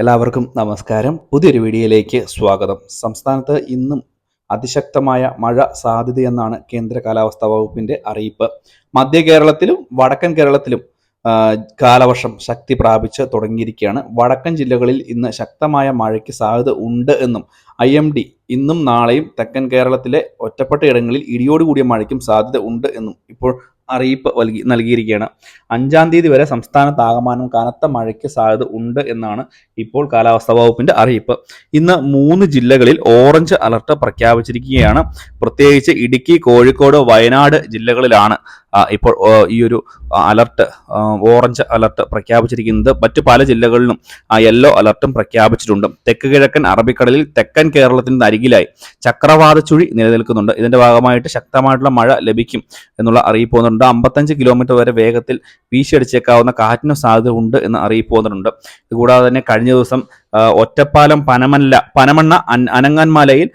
എല്ലാവർക്കും നമസ്കാരം. പുതിയൊരു വീഡിയോയിലേക്ക് സ്വാഗതം. സംസ്ഥാനത്ത് ഇന്നും അതിശക്തമായ മഴ സാധ്യതയെന്നാണ് കേന്ദ്ര കാലാവസ്ഥാ വകുപ്പിന്റെ അറിയിപ്പ്. മധ്യ കേരളത്തിലും വടക്കൻ കേരളത്തിലും കാലവർഷം ശക്തി പ്രാപിച്ച് തുടങ്ങിയിരിക്കുകയാണ്. വടക്കൻ ജില്ലകളിൽ ഇന്ന് ശക്തമായ മഴയ്ക്ക് സാധ്യത ഉണ്ട് എന്നും ഐ എം ഡി ഇന്നും നാളെയും തെക്കൻ കേരളത്തിലെ ഒറ്റപ്പെട്ട ഇടങ്ങളിൽ ഇടിയോടുകൂടിയ മഴയ്ക്കും സാധ്യത ഉണ്ട് എന്നും ഇപ്പോൾ അറിയിപ്പ് നൽകി നൽകിയിരിക്കുകയാണ്. അഞ്ചാം തീയതി വരെ സംസ്ഥാന ആകമാനം കനത്ത മഴയ്ക്ക് സാധ്യത ഉണ്ട് എന്നാണ് ഇപ്പോൾ കാലാവസ്ഥാ വകുപ്പിന്റെ അറിയിപ്പ്. ഇന്ന് മൂന്ന് ജില്ലകളിൽ ഓറഞ്ച് അലർട്ട് പ്രഖ്യാപിച്ചിരിക്കുകയാണ്. പ്രത്യേകിച്ച് ഇടുക്കി കോഴിക്കോട് വയനാട് ജില്ലകളിലാണ് ഇപ്പോൾ ഈ ഒരു അലർട്ട് ഓറഞ്ച് അലർട്ട് പ്രഖ്യാപിച്ചിരിക്കുന്നത് മറ്റു പല ജില്ലകളിലും യെല്ലോ അലർട്ടും പ്രഖ്യാപിച്ചിട്ടുണ്ട്. തെക്ക് കിഴക്കൻ അറബിക്കടലിൽ തെക്കൻ കേരളത്തിന് അരികിലായി ചക്രവാത ചുഴി നിലനിൽക്കുന്നുണ്ട്. ഇതിന്റെ ഭാഗമായിട്ട് ശക്തമായിട്ടുള്ള മഴ ലഭിക്കും എന്നുള്ള അറിയിപ്പ് വന്നിട്ടുണ്ട്. അമ്പത്തഞ്ച് കിലോമീറ്റർ വരെ വേഗത്തിൽ വീശിയടിച്ചേക്കാവുന്ന കാറ്റിനും സാധ്യത ഉണ്ട് എന്ന് അറിയിപ്പ് വന്നിട്ടുണ്ട്. ഇതുകൂടാതെ തന്നെ കഴിഞ്ഞ ദിവസം ഒറ്റപ്പാലം പനമല്ല പനമണ്ണ അനങ്ങാൻമാലയിൽ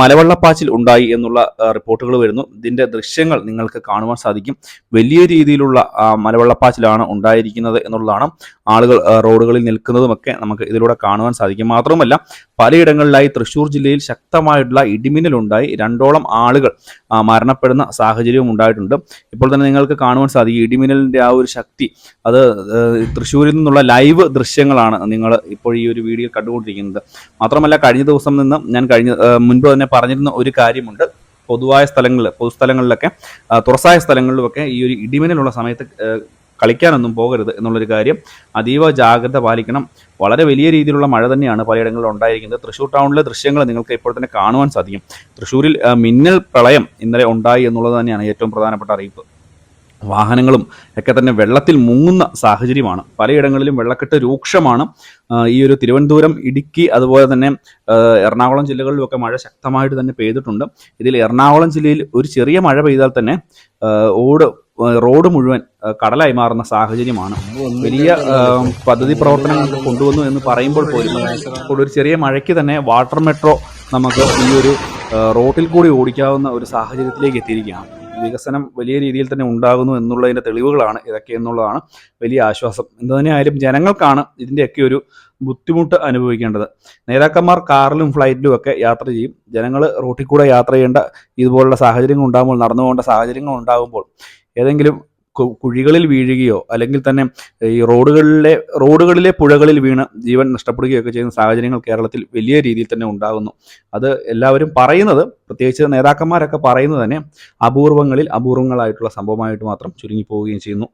മലവെള്ളപ്പാച്ചിൽ ഉണ്ടായി എന്നുള്ള റിപ്പോർട്ടുകൾ വരുന്നു. ഇതിന്റെ ദൃശ്യങ്ങൾ നിങ്ങൾക്ക് കാണുവാൻ സാധിക്കും. വലിയ രീതിയിലുള്ള മലവെള്ളപ്പാച്ചിലാണ് ഉണ്ടായിരിക്കുന്നത് എന്നുള്ളതാണ് ആളുകൾ റോഡുകളിൽ നിൽക്കുന്നതുമൊക്കെ നമുക്ക് ഇതിലൂടെ കാണുവാൻ സാധിക്കും. മാത്രമല്ല പലയിടങ്ങളിലായി തൃശ്ശൂർ ജില്ലയിൽ ശക്തമായിട്ടുള്ള ഇടിമിന്നലുണ്ടായി. രണ്ടോളം ആളുകൾ മരണപ്പെടുന്ന സാഹചര്യവും ഉണ്ടായിട്ടുണ്ട്. ഇപ്പോൾ തന്നെ നിങ്ങൾക്ക് കാണുവാൻ സാധിക്കും ഇടിമിന്നലിന്റെ ആ ഒരു ശക്തി. അത് തൃശ്ശൂരിൽ നിന്നുള്ള ലൈവ് ദൃശ്യങ്ങളാണ് നിങ്ങൾ ഇപ്പോൾ ഒരു വീഡിയോ കണ്ടുകൊണ്ടിരിക്കുന്നത്. മാത്രമല്ല കഴിഞ്ഞ ദിവസം നിന്ന് ഞാൻ കഴിഞ്ഞ മുൻപ് തന്നെ പറഞ്ഞിരുന്ന ഒരു കാര്യമുണ്ട്. പൊതുവായ സ്ഥലങ്ങളിൽ പൊതുസ്ഥലങ്ങളിലൊക്കെ തുറസായ സ്ഥലങ്ങളിലുമൊക്കെ ഈ ഒരു ഇടിമിന്നലുള്ള സമയത്ത് കളിക്കാനൊന്നും പോകരുത് എന്നുള്ളൊരു കാര്യം അതീവ ജാഗ്രത പാലിക്കണം. വളരെ വലിയ രീതിയിലുള്ള മഴ തന്നെയാണ് പലയിടങ്ങളിലും ഉണ്ടായിരിക്കുന്നത്. തൃശ്ശൂർ ടൗണിലെ ദൃശ്യങ്ങൾ നിങ്ങൾക്ക് ഇപ്പോൾ തന്നെ കാണുവാൻ സാധിക്കും. തൃശ്ശൂരിൽ മിന്നൽ പ്രളയം ഇന്നലെ ഉണ്ടായി എന്നുള്ളത് തന്നെയാണ് ഏറ്റവും പ്രധാനപ്പെട്ട അറിയിപ്പ്. വാഹനങ്ങളും ഒക്കെ തന്നെ വെള്ളത്തിൽ മുങ്ങുന്ന സാഹചര്യമാണ്. പലയിടങ്ങളിലും വെള്ളക്കെട്ട് രൂക്ഷമാണ്. ഈ ഒരു തിരുവനന്തപുരം ഇടുക്കി അതുപോലെ തന്നെ എറണാകുളം ജില്ലകളിലുമൊക്കെ മഴ ശക്തമായിട്ട് തന്നെ പെയ്തിട്ടുണ്ട്. ഇതിൽ എറണാകുളം ജില്ലയിൽ ഒരു ചെറിയ മഴ പെയ്താൽ തന്നെ ഓട് റോഡ് മുഴുവൻ കടലായി മാറുന്ന സാഹചര്യമാണ്. വലിയ പദ്ധതി പ്രവർത്തനങ്ങൾ കൊണ്ടുവന്നു എന്ന് പറയുമ്പോൾ പോലും ഒരു ചെറിയ മഴയ്ക്ക് തന്നെ വാട്ടർ മെട്രോ നമുക്ക് ഈ ഒരു റോട്ടിൽ കൂടി ഓടിക്കാവുന്ന ഒരു സാഹചര്യത്തിലേക്ക് എത്തിയിരിക്കുകയാണ്. വികസനം വലിയ രീതിയിൽ തന്നെ ഉണ്ടാകുന്നു എന്നുള്ളതിന്റെ തെളിവുകളാണ് ഇതൊക്കെ എന്നുള്ളതാണ് വലിയ ആശ്വാസം. എന്ത് തന്നെയായാലും ജനങ്ങൾക്കാണ് ഇതിന്റെയൊക്കെ ഒരു ബുദ്ധിമുട്ട് അനുഭവിക്കേണ്ടത്. നേതാക്കന്മാർ കാറിലും ഫ്ലൈറ്റിലും ഒക്കെ യാത്ര ചെയ്യും. ജനങ്ങൾ റോട്ടിൽ കൂടെ യാത്ര ചെയ്യേണ്ട ഇതുപോലുള്ള സാഹചര്യങ്ങൾ ഉണ്ടാകുമ്പോൾ നടന്നു പോകേണ്ട സാഹചര്യങ്ങൾ ഉണ്ടാകുമ്പോൾ ഏതെങ്കിലും കുഴികളിൽ വീഴുകയോ അല്ലെങ്കിൽ തന്നെ ഈ റോഡുകളിലെ റോഡുകളിലെ പുഴകളിൽ വീണ് ജീവൻ നഷ്ടപ്പെടുകയൊക്കെ ചെയ്യുന്ന സാഹചര്യങ്ങൾ കേരളത്തിൽ വലിയ രീതിയിൽ തന്നെ ഉണ്ടാകുന്നു. അത് എല്ലാവരും പറയുന്നത് പ്രത്യേകിച്ച് നേതാക്കന്മാരൊക്കെ പറയുന്നത് തന്നെ അപൂർവങ്ങളിൽ അപൂർവങ്ങളായിട്ടുള്ള സംഭവമായിട്ട് മാത്രം ചുരുങ്ങി പോവുകയും ചെയ്യുന്നു.